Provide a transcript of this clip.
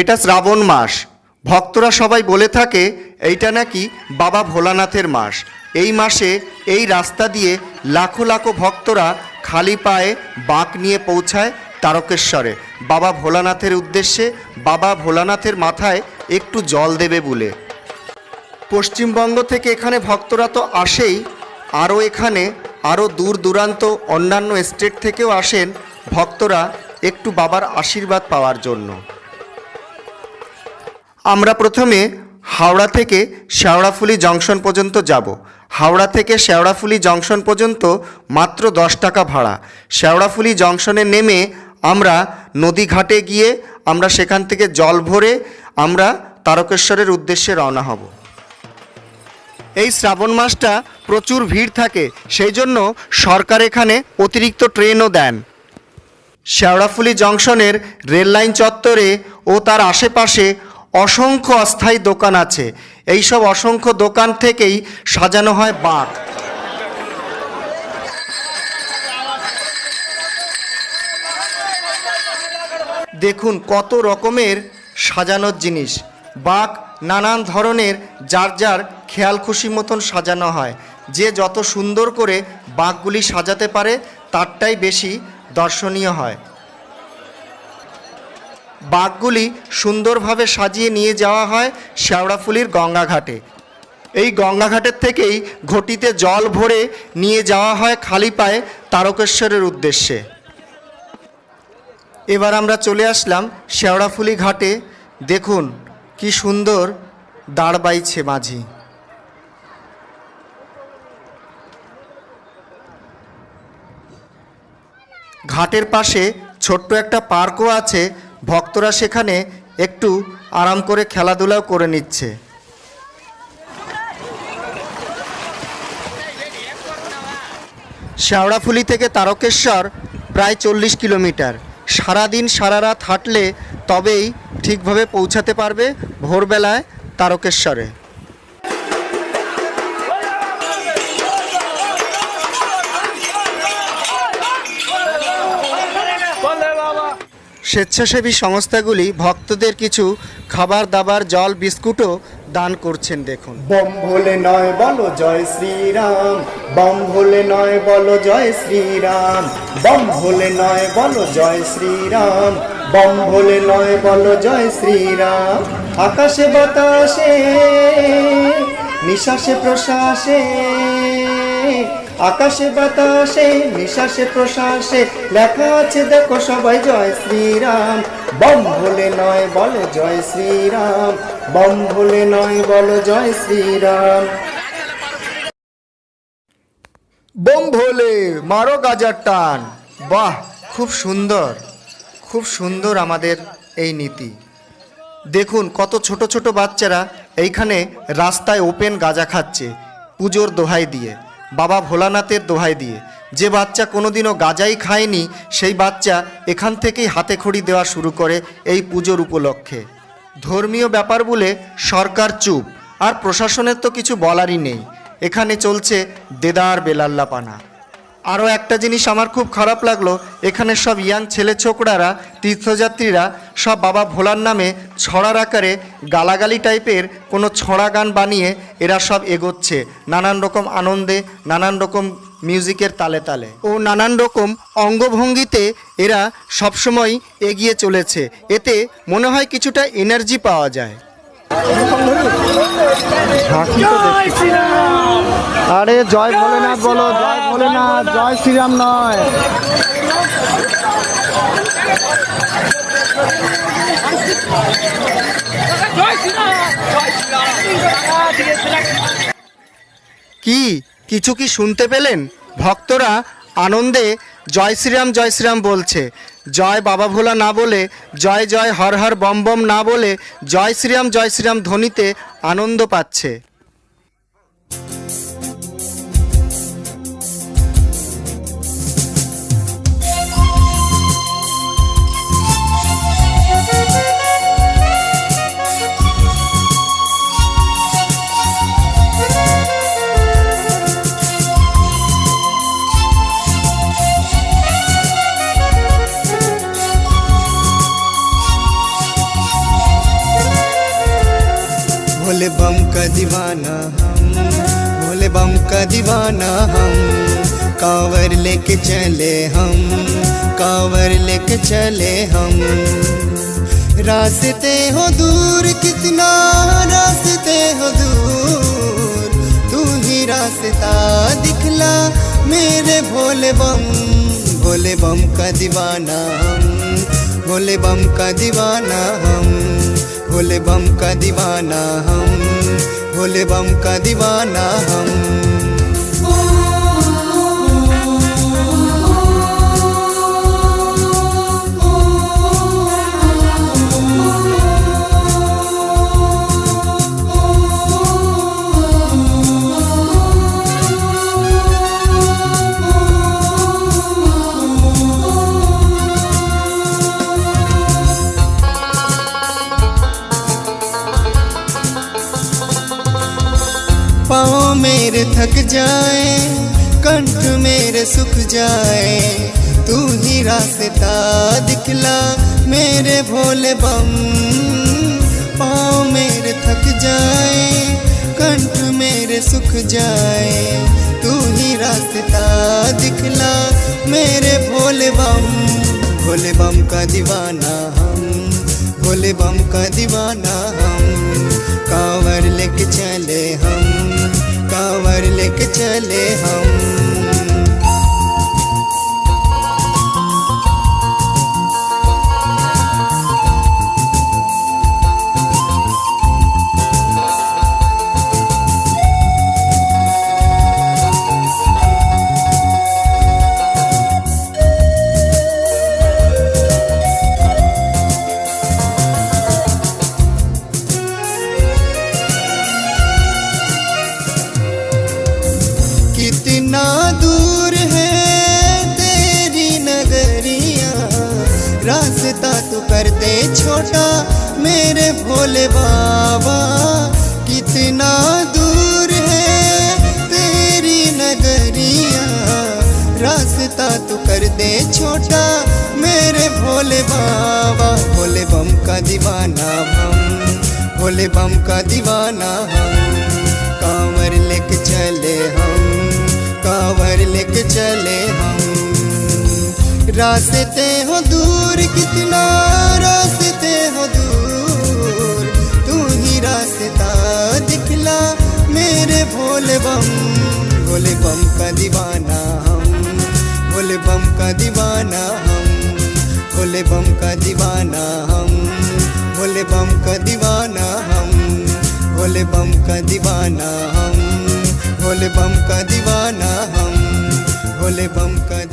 এটা শ্রাবণ মাস। ভক্তরা সবাই বলে থাকে, এইটা নাকি বাবা ভোলানাথের মাস। এই মাসে এই রাস্তা দিয়ে লাখো লাখো ভক্তরা খালি পায়ে বাঁক নিয়ে পৌঁছায় তারকেশ্বরে। বাবা ভোলানাথের উদ্দেশ্যে বাবা ভোলানাথের মাথায় একটু জল দেবে বলে। পশ্চিমবঙ্গ থেকে এখানে ভক্তরা তো আসেই, আরও এখানে আরও দূর দূরান্ত অন্যান্য স্টেট থেকেও আসেন ভক্তরা একটু বাবার আশীর্বাদ পাওয়ার জন্য। আমরা প্রথমে হাওড়া থেকে শেওড়াফুলি জংশন পর্যন্ত যাব। হাওড়া থেকে শেওড়াফুলি জংশন পর্যন্ত মাত্র দশ টাকা ভাড়া। শেওড়াফুলি জংশনে নেমে আমরা নদীঘাটে গিয়ে আমরা সেখান থেকে জল ভরে আমরা তারকেশ্বরের উদ্দেশ্যে রওনা হব। এই শ্রাবণ মাসটা প্রচুর ভিড় থাকে, সেই জন্য সরকার এখানে অতিরিক্ত ট্রেনও দেন। শেওড়াফুলি জংশনের রেললাইন চত্বরে ও তার আশেপাশে অসংখ্য অস্থায়ী দোকান আছে। এইসব অসংখ্য দোকান থেকেই সাজানো হয় বাঁক দেখুন কত রকমের সাজানোর জিনিস। বাঁক নানান ধরনের, যার যার খেয়াল খুশি মতন সাজানো হয়। যে যত সুন্দর করে বাঁকগুলি সাজাতে পারে, তারটাই বেশি দর্শনীয় হয়। বাঘগুলি সুন্দরভাবে সাজিয়ে নিয়ে যাওয়া হয় শেওড়াফুলির গঙ্গাঘাটে। এই গঙ্গাঘাটের থেকেই ঘটিতে জল ভরে নিয়ে যাওয়া হয় খালি পায়ে তারকেশ্বরের উদ্দেশ্যে। এবার আমরা চলে আসলাম শেওড়াফুলি ঘাটে। দেখুন কি সুন্দর দাঁড় বাইছে মাঝি। ঘাটের পাশে ছোট্ট একটা পার্কও আছে ভক্তরা সেখানে একটু আরাম করে খেলাধুলাও করে নিচ্ছে। শেওড়াফুলি থেকে তারকেশ্বর প্রায় চল্লিশ কিলোমিটার। সারাদিন সারা রাত হাঁটলে তবেই ঠিকভাবে পৌঁছাতে পারবে ভোরবেলায় তারকেশ্বরে। স্বেচ্ছাসেবী সংস্থাগুলি ভক্তদের কিছু খাবার দাবার, জল, বিস্কুটও দান করছেন, দেখুন। বম ভোলে নয় বলো জয় শ্রীরাম, বম ভোলে নয় বলো জয় শ্রীরাম, বম ভোলে নয় বলো জয় শ্রীরাম, বম ভোলে নয় বলো জয় শ্রীরাম। আকাশে বাতাসে, নিঃশ্বাসে প্রশ্বাসে আকাশে বাতাসে, নিঃশ্বাসে প্রশ্বাসে লেখা আছে, দেখো সবাই জয় শ্রীরাম। বম ভোলে নয় বলো, জয় শ্রীরাম। বম ভোলে নয় বলো, জয় শ্রীরাম। বম ভোলে মারো গাজার টান। বাহ, খুব সুন্দর। খুব সুন্দর আমাদের এই নীতি। দেখুন কত ছোট ছোট বাচ্চারা এইখানে রাস্তায় ওপেন গাঁজা খাচ্ছে পুজোর দোহাই দিয়ে। বাবা ভোলানাথের দোহাই দিয়ে। যে বাচ্চা কোনোদিনও গাজাই খায়নি, সেই বাচ্চা এখান থেকেই হাতে খড়ি দেওয়া শুরু করে এই পুজোর উপলক্ষে। ধর্মীয় ব্যাপার বলে সরকার চুপ, আর প্রশাসনের তো কিছু বলারই নেই। এখানে চলছে দেদার বেলাল্লাপানা। আরও একটা জিনিস আমার খুব খারাপ লাগল, এখানে সব ইয়াং ছেলে ছোকরারা, তীর্থযাত্রীরা, সব বাবা ভোলার নামে ছড়ার আকারে গালাগালি টাইপের কোনো ছড়া গান বানিয়ে এরা সব এগোচ্ছে, নানান রকম আনন্দে, নানান রকম মিউজিকের তালে তালে। ও নানান রকম অঙ্গভঙ্গিতে এরা সবসময় এগিয়ে চলেছে, এতে মনে হয় কিছুটা এনার্জি পাওয়া যায়। আরে জয় ভোলেনাথ বলো, জয় ভোলেনাথ, জয় শ্রীরাম নয়। কি? কিছু কি শুনতে পেলেন? ভক্তরা আনন্দে জয় শ্রীরাম জয় শ্রীরাম বলছে। জয় বাবা ভোলা না বলে, জয় জয় হর হর বম বম না বলে, জয় শ্রীরাম জয় শ্রীরাম ধ্বনিতে আনন্দ পাচ্ছে। भोले बम का दीवाना हम, भोले बम का दीवाना हम, कांवर लेके चले हम, कांवर लेके चले हम। रास्ते हो दूर, कितना रास्ते हो दूर, तू ही रास्ता दिखला मेरे भोले बम भोले बम का दीवाना हम, भोले बम का दीवाना हम। भोले बम का दीवाना हम भोले बम का दीवाना हम। सुख जाए, तू ही रास्ता दिखला। मेरे भोले बम, पाँव मेरे थक जाए, कंठ मेरे सुख जाए, तू ही रास्ता दिखला। मेरे भोले बम भोले बम का दीवाना हम, भोले बम का दीवाना हम। कांवर लेके चले हम, कांवर लेके चले हम। तू कर दे छोटा मेरे भोले बाबा। कितना दूर है तेरी नगरिया। रास्ता तू कर दे छोटा मेरे भोले बाबा। भोले बम का दीवाना हम, भोले बम का दीवाना हम। कांवर लेके चले हम, कांवर लेके चले हम। रास्ते हो दूर कितना बम का दीवाना हम भोले बम का दीवाना हम भोले बम का दीवाना हम भोले बम का दीवाना हम भोले बम का दीवाना हम भोले बम का दीवाना हम भोले बम का